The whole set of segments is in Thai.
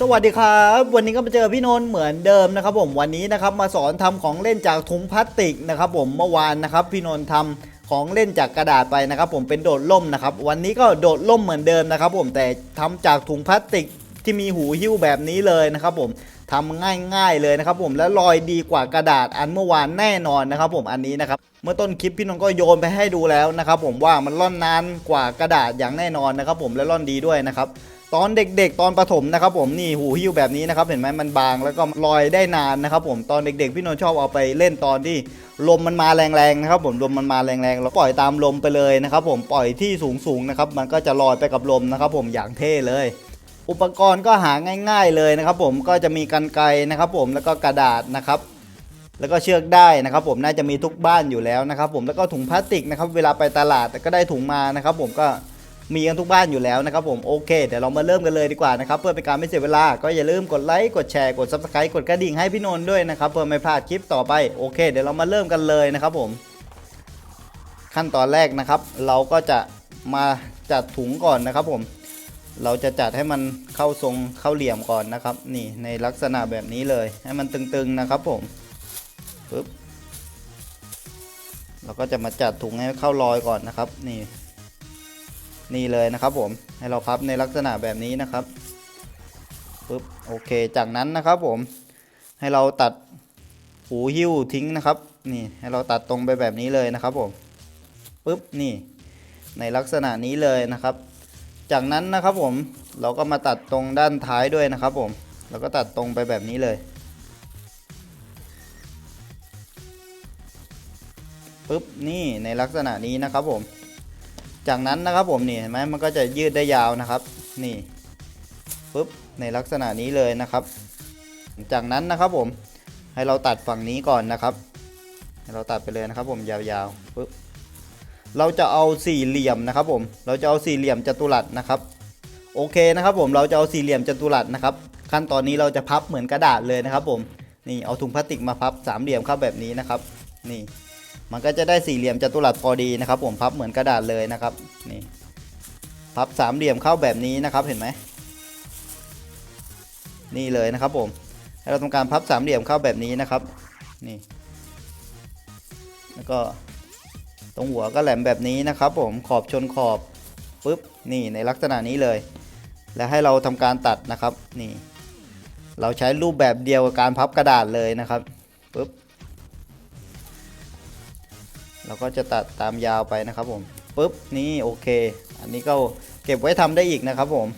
สวัสดีครับ วันนี้ก็มาเจอพี่นนท์เหมือนเดิมนะครับ ผมวันนี้นะครับมาสอนทำของเล่นจากถุงพลาสติกนะครับ ผมเมื่อวานนะครับ พี่นนท์ทำของเล่นจากกระดาษไปนะครับ ผมเป็นโดดล่มนะครับ วันนี้ก็โดดล่มเหมือนเดิมนะครับ ผมแต่ทำจากถุงพลาสติกที่มีหูหิ้วแบบนี้เลยนะครับ ผมทำง่าย ๆเลยนะครับผมและลอยดีกว่ากระดาษอันเมื่อวานแน่นอนนะครับ ผมอันนี้นะครับเมื่อต้นคลิปพี่นนท์ก็โยนไปให้ดูแล้วนะครับ ผมว่ามันล่อนนานกว่ากระดาษอย่างแน่นอนนะครับ ผมและล่อนดีด้วยนะครับ ตอนเด็กๆ ตอนประถมนะครับผมนี่หูหิ้วแบบนี้นะครับเห็นไหมมันบางแล้วก็ลอยได้นานนะครับผมตอนเด็ก ๆ พี่นนท์ชอบเอาไปเล่นตอนที่ลมมันมาแรงๆนะครับผมลมมันมาแรงๆเราปล่อยตามลมไปเลยนะครับผมปล่อยที่สูงๆนะครับมันก็จะลอยไปกับลมนะครับผมอย่างเท่เลย อุปกรณ์ก็หาง่าย ๆเลยนะครับผมก็จะมีกันไกนะครับผมแล้วก็กระดาษนะครับแล้วก็เชือกได้นะครับผมน่าจะมีทุกบ้านอยู่แล้วนะครับผมแล้วก็ถุงพลาสติกนะครับเวลาไปตลาดก็ได้ถุงมานะครับผมก็ มีกันทุกบ้านอยู่แล้วนะครับผมโอเคเดี๋ยวเรามาเริ่มกันเลยดีกว่านะครับเพื่อเป็นการไม่เสียเวลา ก็อย่าลืมกดไลค์กดแชร์กด subscribe กดกระดิ่งให้พี่นนท์ด้วยนะครับเพื่อไม่พลาดคลิปต่อไปโอเค เดี๋ยวเรามาเริ่มกันเลยนะครับผม ขั้นตอนแรกนะครับ เราก็จะมาจัดถุงก่อนนะครับผม เราจะจัดให้มันเข้าทรงเข้าเหลี่ยมก่อนนะครับ นี่ในลักษณะแบบนี้เลย ให้มันตึงๆนะครับผมปึ๊บเราก็จะมาจัดถุงให้เข้ารอยก่อนนะครับ นี่ นี่เลยนะครับผมให้เราพับในลักษณะแบบนี้นะครับปึ๊บโอเค จากนั้นนะครับผมให้เราตัดหูหิ้วทิ้งนะครับ นี่ให้เราตัดตรงไปแบบนี้เลยนะครับผมปึ๊บนี่ ในลักษณะนี้เลยนะครับ จากนั้นนะครับผมเราก็มาตัดตรงด้านท้ายด้วยนะครับผมเราก็ตัดตรงไปแบบนี้เลยปึ๊บนี่ในลักษณะนี้นะครับผม จากนั้นนะครับผมนี่เห็นไหมมันก็จะยืดได้ยาวนะครับ นี่ปึ๊บในลักษณะนี้เลยนะครับ จากนั้นนะครับผมให้เราตัดฝั่งนี้ก่อนนะครับให้เราตัดไปเลยนะครับผมยาวๆปึ๊บเราจะเอาสี่เหลี่ยมนะครับผมเราจะเอาสี่เหลี่ยมจัตุรัสนะครับ โอเคนะครับผมเราจะเอาสี่เหลี่ยมจัตุรัสนะครับ ขั้นตอนนี้เราจะพับเหมือนกระดาษเลยนะครับผมนี่เอาถุงพลาสติกมาพับสามเหลี่ยมเข้าแบบนี้นะครับ นี่ มันก็จะได้สี่เหลี่ยมจัตุรัสพอดีนะครับ ผมพับเหมือนกระดาษเลยนะครับนี่พับสามเหลี่ยมเข้าแบบนี้นะครับเห็นไหมนี่เลยนะครับผมให้เราทำการพับสามเหลี่ยมเข้าแบบนี้นะครับนี่แล้วก็ตรงหัวก็แหลมแบบนี้นะครับ ผมขอบชนขอบปุ๊บนี่ในลักษณะนี้เลย แล้วให้เราทำการตัดนะครับนี่ เราใช้รูปแบบเดียวกับการพับกระดาษเลยนะครับปุ๊บ เราก็จะตัดตามยาวไปนะครับผมปุ๊บนี่โอเค อันนี้ก็เก็บไว้ทำได้อีกนะครับผม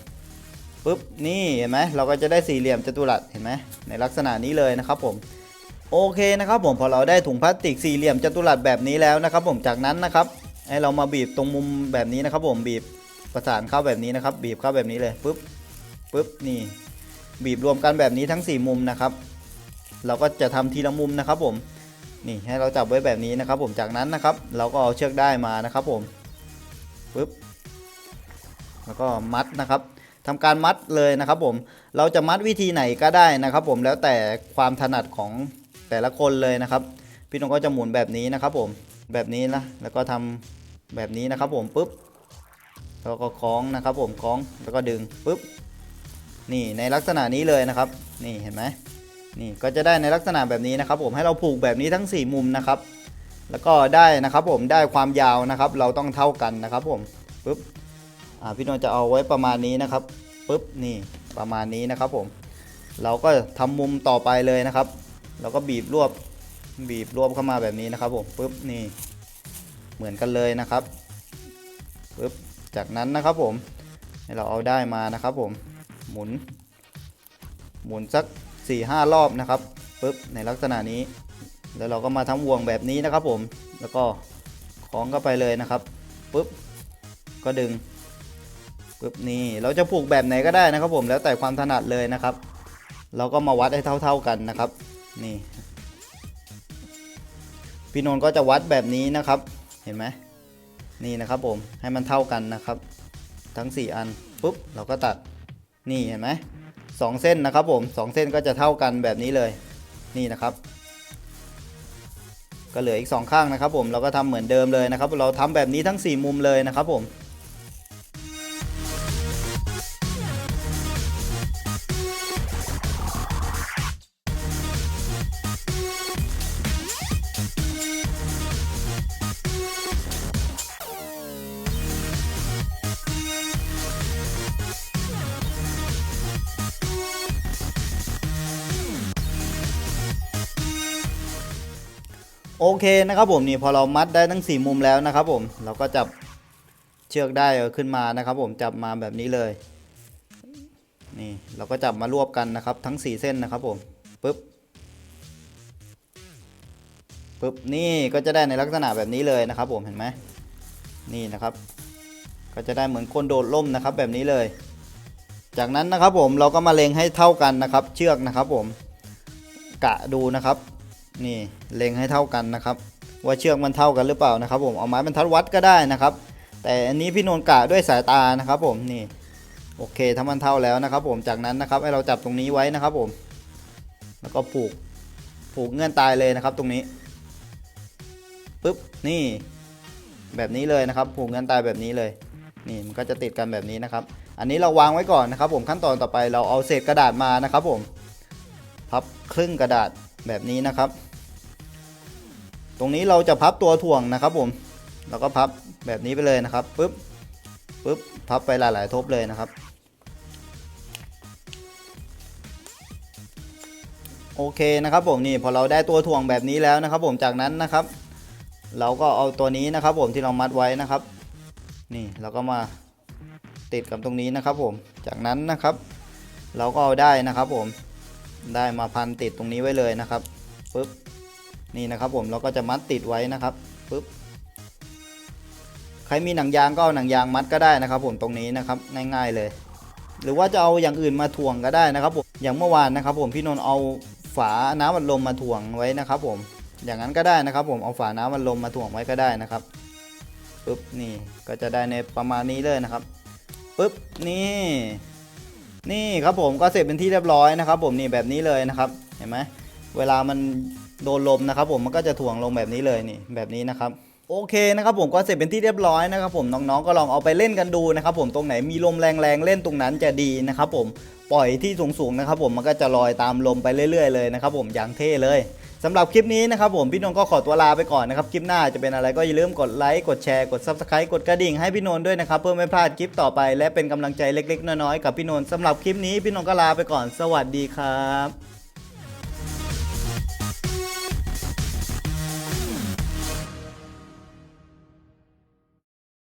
ปุ๊บนี่เห็นไหมเราก็จะได้สี่เหลี่ยมจัตุรัสเห็นไหมในลักษณะนี้เลยนะครับผมโอเคนะครับผมพอเราได้ถุงพลาสติกสี่เหลี่ยมจัตุรัสแบบนี้แล้วนะครับ ผมจากนั้นนะครับให้เรามาบีบตรงมุมแบบนี้นะครับ ผมบีบประสานเข้าแบบนี้นะครับ บีบเข้าแบบนี้เลยปุ๊บปุ๊บนี่บีบรวมกันแบบนี้ทั้ง 4 มุมนะครับ เราก็จะทำทีละมุมนะครับผม นี่ให้เราจับไว้แบบนี้นะครับ ผมจากนั้นนะครับ เราก็เอาเชือกได้มานะครับ ผมปุ๊บแล้วก็มัดนะครับทำการมัดเลยนะครับผมเราจะมัดวิธีไหนก็ได้นะครับ ผมแล้วแต่ความถนัดของแต่ละคนเลยนะครับ พี่น้องก็จะหมุนแบบนี้นะครับ ผมแบบนี้นะแล้วก็ทำแบบนี้นะครับ ผมปุ๊บแล้วก็คล้องนะครับ ผมคล้องแล้วก็ดึงปุ๊บนี่ในลักษณะนี้เลยนะครับ นี่เห็นไหม นี่ก็จะได้ในลักษณะแบบนี้นะครับผมให้เราผูกแบบนี้ทั้ง 4 มุมนะครับ แล้วก็ได้นะครับผมได้ความยาวนะครับ เราต้องเท่ากันนะครับผมปุ๊บอ่าพี่นงจะเอาไว้ประมาณนี้นะครับปุ๊บนี่ประมาณนี้นะครับผม เราก็ทำมุมต่อไปเลยนะครับ เราก็บีบรวบบีบรวบเข้ามาแบบนี้นะครับผมปุ๊บนี่เหมือนกันเลยนะครับปุ๊บจากนั้นนะครับผมให้เราเอาได้มานะครับผมหมุน หมุนสัก 4ี่ห้ารอบนะครับปุ๊บในลักษณะนี้ แล้วเราก็มาทำวงแบบนี้นะครับผม แล้วก็คล้องเข้าไปเลยนะครับปุ๊บก็ดึงปุ๊บนี่เราจะผูกแบบไหนก็ได้นะครับผมแล้วแต่ความถนัดเลยนะครับ เราก็มาวัดให้เท่า ๆกันนะครับนี่พี่นนท์ก็จะวัดแบบนี้นะครับ เห็นไหมนี่นะครับผมให้มันเท่ากันนะครับ ทั้ง 4 อันปุ๊บเราก็ตัดนี่เห็นไหม สองเส้นนะครับผมสองเส้นก็จะเท่ากันแบบนี้เลยนี่นะครับ ก็เหลืออีกสองข้างนะครับผมเราก็ทำเหมือนเดิมเลยนะครับ เราทำแบบนี้ทั้ง 4 มุมเลยนะครับผม โอเคนะครับผมนี่พอเรามัดได้ทั้งสี่มุมแล้วนะครับผมเราก็จับเชือกได้ขึ้นมานะครับ ผมจับมาแบบนี้เลย นี่เราก็จับมารวบกันนะครับ ทั้งสี่เส้นนะครับผมปึ๊บปึ๊บนี่ก็จะได้ในลักษณะแบบนี้เลยนะครับ ผมเห็นไหมนี่นะครับ ก็จะได้เหมือนคนโดดร่มนะครับ แบบนี้เลย จากนั้นนะครับผมเราก็มาเล็งให้เท่ากันนะครับ เชือกนะครับ ผมกะดูนะครับ นี่เล็งให้เท่ากันนะครับ ว่าเชือกมันเท่ากันหรือเปล่านะครับ ผมเอาไม้บรรทัดวัดก็ได้นะครับ แต่อันนี้พี่นนท์กะด้วยสายตานะครับผมนี่โอเคถ้ามันเท่าแล้วนะครับ ผมจากนั้นนะครับให้เราจับตรงนี้ไว้นะครับผม แล้วก็ผูกผูกเงื่อนตายเลยนะครับ ตรงนี้ปึ๊บนี่ แบบนี้เลยนะครับ ผูกเงื่อนตายแบบนี้เลย นี่มันก็จะติดกันแบบนี้นะครับ อันนี้เราวางไว้ก่อนนะครับ ผมขั้นตอนต่อไปเราเอาเศษกระดาษมานะครับ ผมพับครึ่งกระดาษแบบนี้นะครับ ตรงนี้เราจะพับตัวถ่วงนะครับผมแล้วก็พับแบบนี้ไปเลยนะครับปึ๊บปึ๊บพับไปหลาย ๆ ทบเลยนะครับ โอเคนะครับผมนี่พอเราได้ตัวถ่วงแบบนี้แล้วนะครับ ผมจากนั้นนะครับ เราก็เอาตัวนี้นะครับ ผมที่เรามัดไว้นะครับ นี่เราก็มาติดกับตรงนี้นะครับ ผมจากนั้นนะครับ เราก็เอาได้นะครับ ผมได้มาพันติดตรงนี้ไว้เลยนะครับปึ๊บ นี่นะครับผมเราก็จะมัดติดไว้นะครับปึ๊บใครมีหนังยางก็เอาหนังยางมัดก็ได้นะครับ ผมตรงนี้นะครับง่ายๆเลย หรือว่าจะเอาอย่างอื่นมาถ่วงก็ได้นะครับผมอย่างเมื่อวานนะครับ ผมพี่นนท์เอาฝาน้ำอัดลมมาถ่วงไว้นะครับ ผมอย่างนั้นก็ได้นะครับ ผมเอาฝาน้ำอัดลมมาถ่วงไว้ก็ได้นะครับปึ๊บนี่ก็จะได้ในประมาณนี้เลยนะครับปึ๊บนี่นี่ครับผมก็เสร็จเป็นที่เรียบร้อยนะครับ ผมนี่แบบนี้เลยนะครับ เห็นไหมเวลามัน โดนลมนะครับผมมันก็จะถ่วงลงแบบนี้เลยนี่แบบนี้นะครับโอเคนะครับผมก็เสร็จเป็นที่เรียบร้อยนะครับผมน้องๆก็ลองเอาไปเล่นกันดูนะครับผมตรงไหนมีลมแรงๆเล่นตรงนั้นจะดีนะครับผมปล่อยที่สูงๆนะครับผมมันก็จะลอยตามลมไปเรื่อยๆเลยนะครับผมอย่างเท่เลยสำหรับคลิปนี้นะครับผมพี่นนท์ก็ขอตัวลาไปก่อนนะครับคลิปหน้าจะเป็นอะไรก็อย่าลืมกดไลค์กดแชร์กด subscribe กดกระดิ่งให้พี่นนท์ด้วยนะครับเพื่อไม่พลาดคลิปต่อไป และเป็นกำลังใจเล็กๆ น้อยๆกับพี่นนท์สำหรับคลิปนี้พี่นนท์ก็ลาไปก่อน สวัสดีครับ